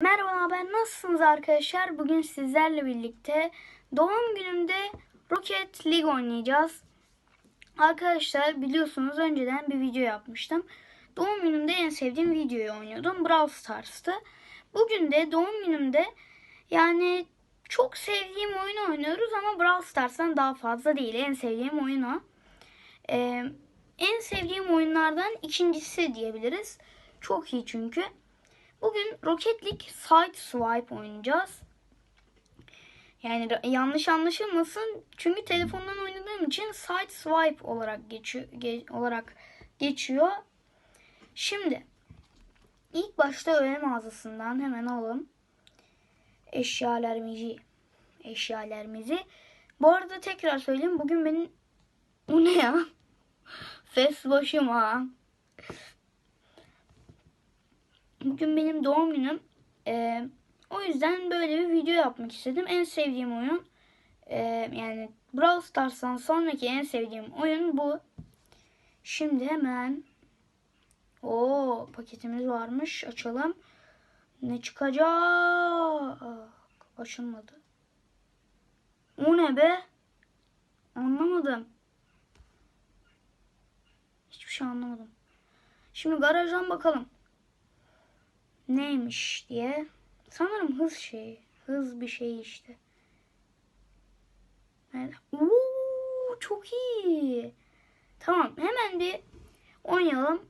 Merhaba ben nasılsınız arkadaşlar? Bugün sizlerle birlikte doğum günümde Rocket League oynayacağız. Arkadaşlar biliyorsunuz önceden bir video yapmıştım. Doğum günümde en sevdiğim videoyu oynuyordum. Brawl Stars'tı. Bugün de doğum günümde yani çok sevdiğim oyunu oynuyoruz ama Brawl Stars'tan daha fazla değil. En sevdiğim oyun o. Ee, en sevdiğim oyunlardan ikincisi diyebiliriz. Çok iyi çünkü. Bugün Rocket League Side Swipe oynayacağız. Yani yanlış anlaşılmasın. Çünkü telefondan oynadığım için Side Swipe olarak geçiyor, ge- olarak geçiyor. Şimdi ilk başta öğle mağazasından hemen alalım. Eşyalarımızı. Eşyalarımızı. Bu arada tekrar söyleyeyim. Bugün benim bu ne ya? Fes başıma. Bugün benim doğum günüm. Ee, o yüzden böyle bir video yapmak istedim. En sevdiğim oyun ee, yani Brawl Stars'tan sonraki en sevdiğim oyun bu. Şimdi hemen o paketimiz varmış. Açalım. Ne çıkacak? Açılmadı. O ne be? Anlamadım. Hiçbir şey anlamadım. Şimdi garajdan bakalım neymiş diye. Sanırım hız şeyi. Hız bir şey işte. Evet. Uuu, çok iyi. Tamam hemen bir oynayalım.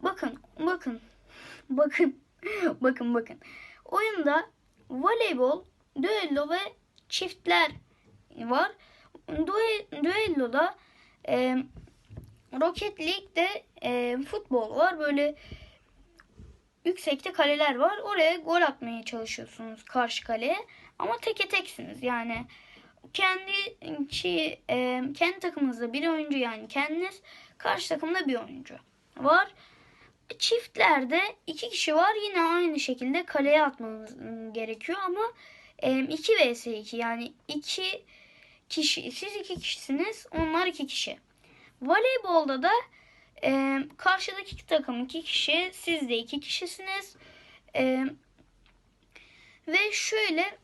Bakın bakın. Bakın. bakın bakın. Oyunda voleybol, düello ve çiftler var. Due, düelloda e, Rocket League'de e, futbol var. Böyle yüksekte kaleler var. Oraya gol atmaya çalışıyorsunuz karşı kaleye. Ama teke teksiniz. Yani kendi şey, e, kendi takımınızda bir oyuncu yani kendiniz karşı takımda bir oyuncu var. Çiftlerde iki kişi var. Yine aynı şekilde kaleye atmanız gerekiyor ama e, 2 vs 2 yani iki kişi siz iki kişisiniz onlar iki kişi. Voleybolda da ee, karşıdaki takım iki kişi, siz de iki kişisiniz. Ee, ve şöyle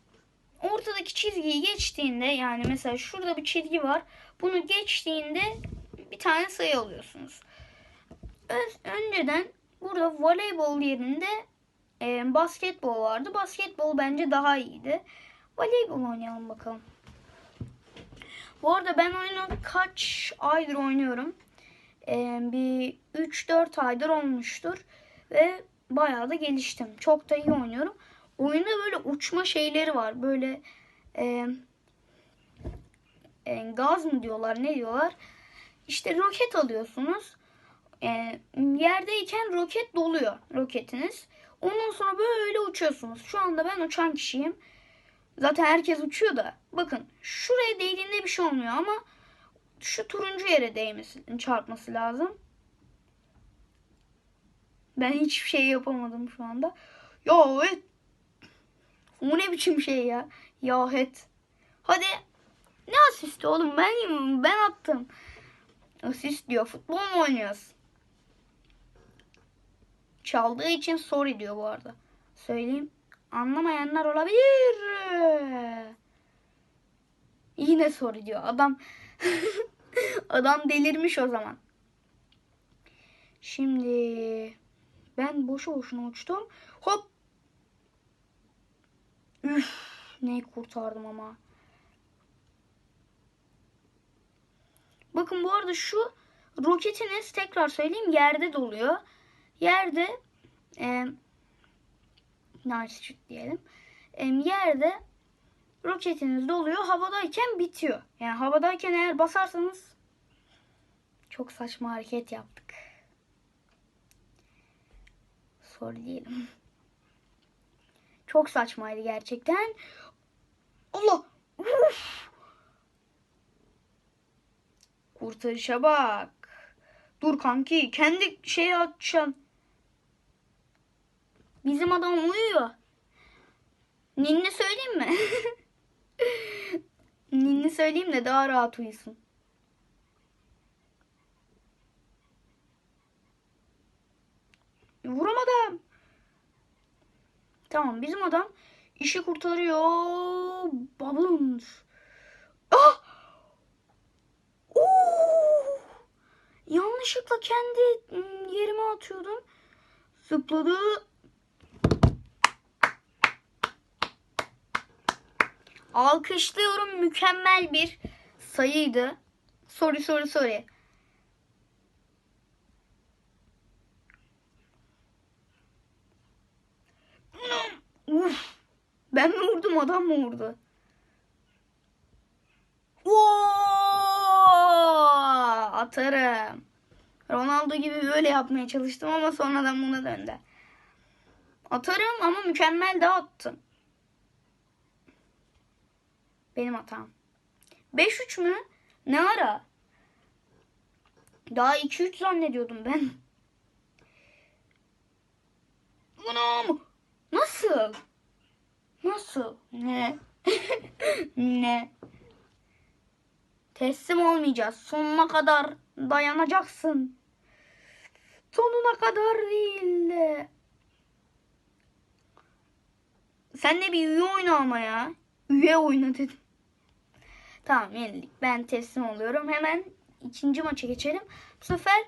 ortadaki çizgiyi geçtiğinde yani mesela şurada bir çizgi var. Bunu geçtiğinde bir tane sayı alıyorsunuz. Öz, önceden burada voleybol yerinde e, basketbol vardı. Basketbol bence daha iyiydi. Voleybol oynayalım bakalım. Bu arada ben oyunu kaç aydır oynuyorum e, bir 3-4 aydır olmuştur. Ve bayağı da geliştim. Çok da iyi oynuyorum. Oyunda böyle uçma şeyleri var. Böyle e, e, gaz mı diyorlar ne diyorlar. İşte roket alıyorsunuz. E, yerdeyken roket doluyor roketiniz. Ondan sonra böyle uçuyorsunuz. Şu anda ben uçan kişiyim. Zaten herkes uçuyor da. Bakın şuraya değdiğinde bir şey olmuyor ama şu turuncu yere değmesi, çarpması lazım. Ben hiçbir şey yapamadım şu anda. Ya et. O ne biçim şey ya? Ya et. Hadi. Ne asist oğlum? Ben ben attım. Asist diyor. Futbol mu oynuyoruz? Çaldığı için sorry diyor bu arada. Söyleyeyim. Anlamayanlar olabilir. Yine sorry diyor. Adam Adam delirmiş o zaman. Şimdi ben boşu boşuna uçtum. Hop. Üf, ne kurtardım ama. Bakın bu arada şu roketiniz tekrar söyleyeyim yerde doluyor. Yerde e, diyelim. E, yerde roketiniz doluyor. Havadayken bitiyor. Yani havadayken eğer basarsanız çok saçma hareket yaptık. Sorry diyelim. Çok saçmaydı gerçekten. Allah! Uf! Kurtarışa bak. Dur kanki kendi şeyi atacaksın. Bizim adam uyuyor. Ninni söyleyeyim mi? Ninni söyleyeyim de daha rahat uyusun. Vuramadım. Tamam bizim adam işi kurtarıyor. Babons. Ah! Oo! Yanlışlıkla kendi mm, yerime atıyordum. Zıpladı. Alkışlıyorum. Mükemmel bir sayıydı. Soru soru soru. Uf. Ben mi vurdum adam mı vurdu? Oo! Atarım. Ronaldo gibi böyle yapmaya çalıştım ama sonradan buna döndü. Atarım ama mükemmel de attım. Benim hatam. 5-3 mü? Ne ara? Daha 2-3 zannediyordum ben. Anam! Nasıl? Nasıl? Ne? ne? Teslim olmayacağız. Sonuna kadar dayanacaksın. Sonuna kadar değil de. Sen de bir üye oyna ama ya. Üye oyna dedim. Tamam yenildik. Ben teslim oluyorum. Hemen ikinci maça geçelim. Bu sefer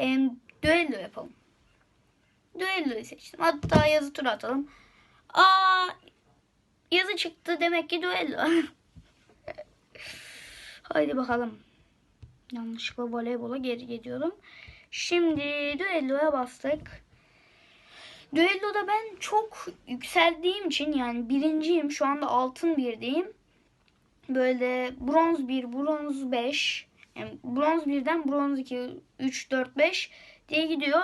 e, düello yapalım. Düelloyu seçtim. Hatta yazı tur atalım. Aa yazı çıktı demek ki düello. Haydi bakalım. Yanlışlıkla voleybola geri gidiyordum. Şimdi düelloya bastık. Düelloda ben çok yükseldiğim için yani birinciyim. Şu anda altın birdeyim. Böyle bronz 1, bronz 5. Yani bronz 1'den bronz 2, 3, 4, 5 diye gidiyor.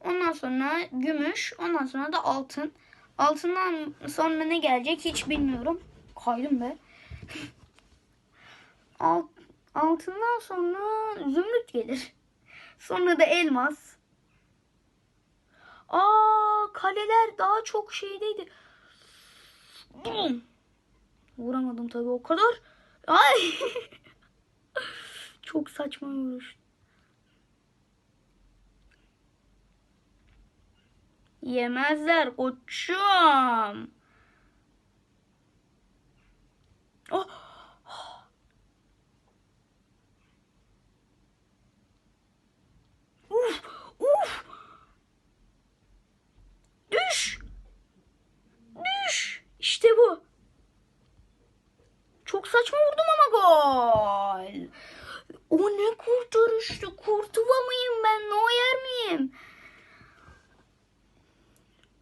Ondan sonra gümüş. Ondan sonra da altın. Altından sonra ne gelecek hiç bilmiyorum. Kaydım be. Alt, altından sonra zümrüt gelir. Sonra da elmas. Aa kaleler daha çok şeydeydi. Bum. Vuramadım tabii o kadar. Ay. çok saçma vuruş. Yemezler koçum. Oh. Düş. Düş. İşte bu. Çok saçma vurdum ama gol. O ne kurtarıştı. Kurtuva mıyım ben? Neuer miyim?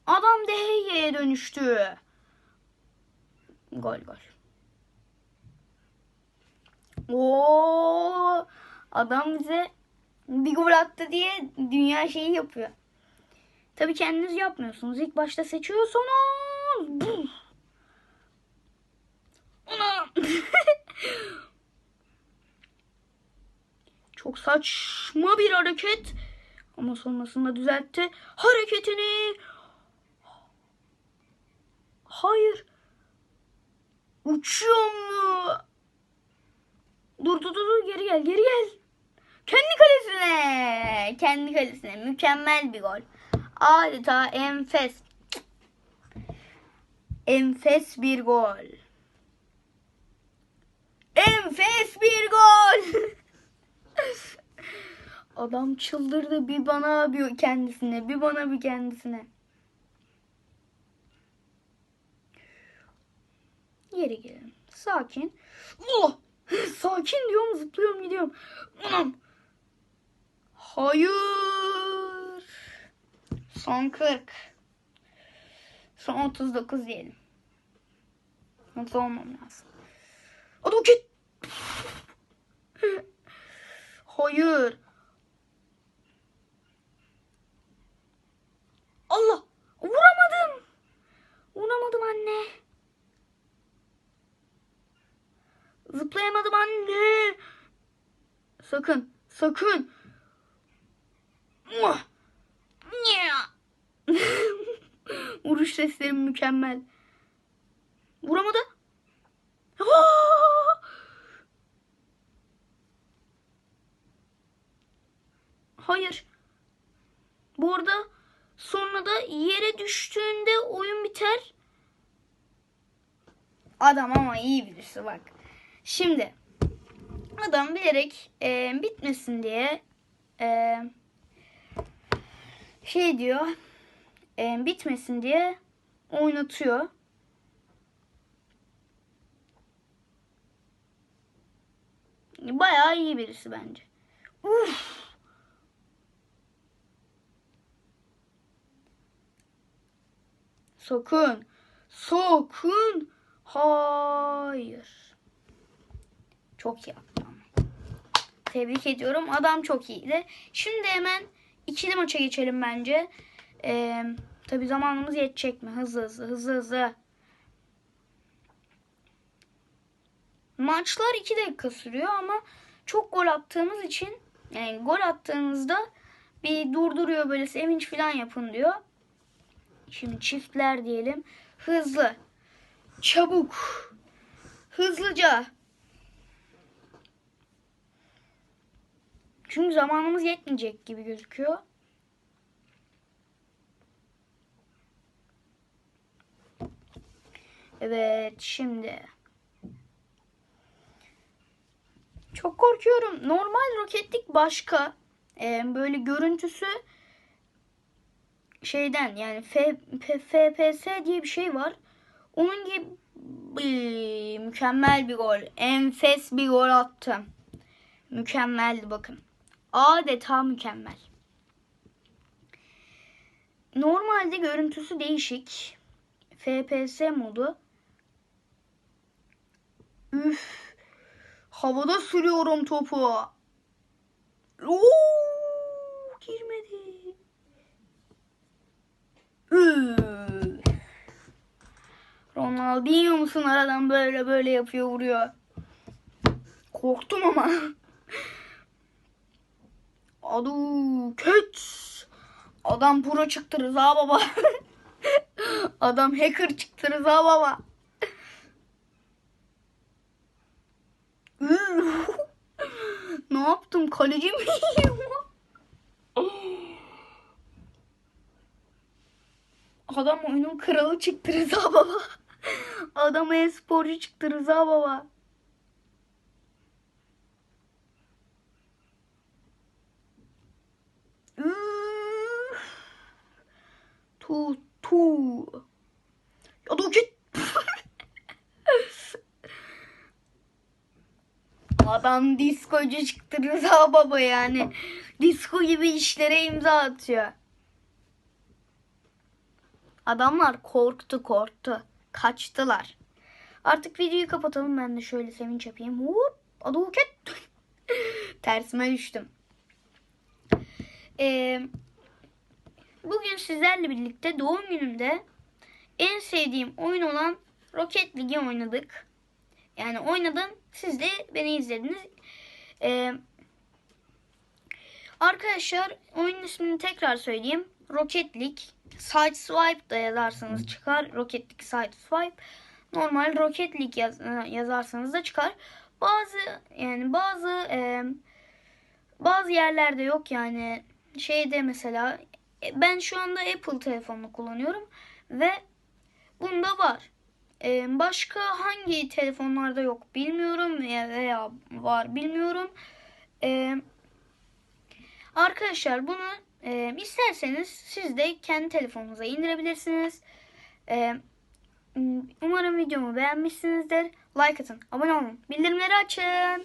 Adam Deheye'ye dönüştü. Gol gol. Oo, adam bize bir gol attı diye dünya şeyi yapıyor. Tabii kendiniz yapmıyorsunuz. İlk başta seçiyorsunuz. Buf. Ana. Çok saçma bir hareket. Ama sonrasında düzeltti. Hareketini. Hayır. Uçuyor mu? Dur dur dur geri gel geri gel. Kendi kalesine. Kendi kalesine. Mükemmel bir gol. Adeta enfes. Enfes bir gol. Enfes bir gol. Adam çıldırdı bir bana bir kendisine, bir bana bir kendisine. Geri gelelim. Sakin. Oh! Sakin diyorum zıplıyorum gidiyorum. Anam. Hayır. Son 40. Son 39 diyelim. Mutlu olmam lazım. Hadi git. Hayır. Allah. Vuramadım. Vuramadım anne. Zıplayamadım anne. Sakın. Sakın. Vuruş seslerim mükemmel. Vuramadı. Aa! Hayır. Bu arada sonra da yere düştüğünde oyun biter. Adam ama iyi birisi bak. Şimdi adam bilerek e, bitmesin diye e, şey diyor e, bitmesin diye oynatıyor. Bayağı iyi birisi bence. Uf. Sakın. Sakın. Hayır. Çok iyi yaptı. Tebrik ediyorum. Adam çok iyiydi. Şimdi hemen ikili maça geçelim bence. Ee, Tabi zamanımız yetecek mi? Hızlı hızlı hızlı hızlı. Maçlar 2 dakika sürüyor ama çok gol attığımız için yani gol attığınızda bir durduruyor böyle sevinç falan yapın diyor. Şimdi çiftler diyelim. Hızlı. Çabuk. Hızlıca. Çünkü zamanımız yetmeyecek gibi gözüküyor. Evet şimdi. Çok korkuyorum. Normal roketlik başka. Ee, böyle görüntüsü şeyden yani F, F- FPS diye bir şey var. Onun gibi mükemmel bir gol. Enfes bir gol attım. Mükemmeldi bakın. Adeta mükemmel. Normalde görüntüsü değişik. FPS modu. Üf. Havada sürüyorum topu. Oo, girmedi. Üf. Ronaldinho musun aradan böyle böyle yapıyor vuruyor. Korktum ama. Adu köt. Adam pro çıktı Rıza baba. Adam hacker çıktı Rıza baba. ne yaptım? Kaleci miyim? Adam oyunun kralı çıktı Rıza baba. Adam e-sporcu çıktı Rıza baba. Tu tu. Ya da git. Adam diskocu çıktı Rıza baba yani. Disko gibi işlere imza atıyor. Adamlar korktu korktu. Kaçtılar. Artık videoyu kapatalım. Ben de şöyle sevinç yapayım. Hop. Aduket. Tersime düştüm. Ee, bugün sizlerle birlikte doğum günümde en sevdiğim oyun olan Rocket League oynadık. Yani oynadım. Siz de beni izlediniz. Ee, arkadaşlar oyunun ismini tekrar söyleyeyim. Rocket League. Sideswipe da yazarsanız çıkar. Rocket League Sideswipe. Normal Rocket League yaz, yazarsanız da çıkar. Bazı yani bazı e, bazı yerlerde yok yani şeyde mesela e, ben şu anda Apple telefonunu kullanıyorum ve bunda var. Ee, başka hangi telefonlarda yok bilmiyorum veya, var bilmiyorum. Ee, arkadaşlar bunu e, isterseniz siz de kendi telefonunuza indirebilirsiniz. Ee, umarım videomu beğenmişsinizdir. Like atın, abone olun, bildirimleri açın.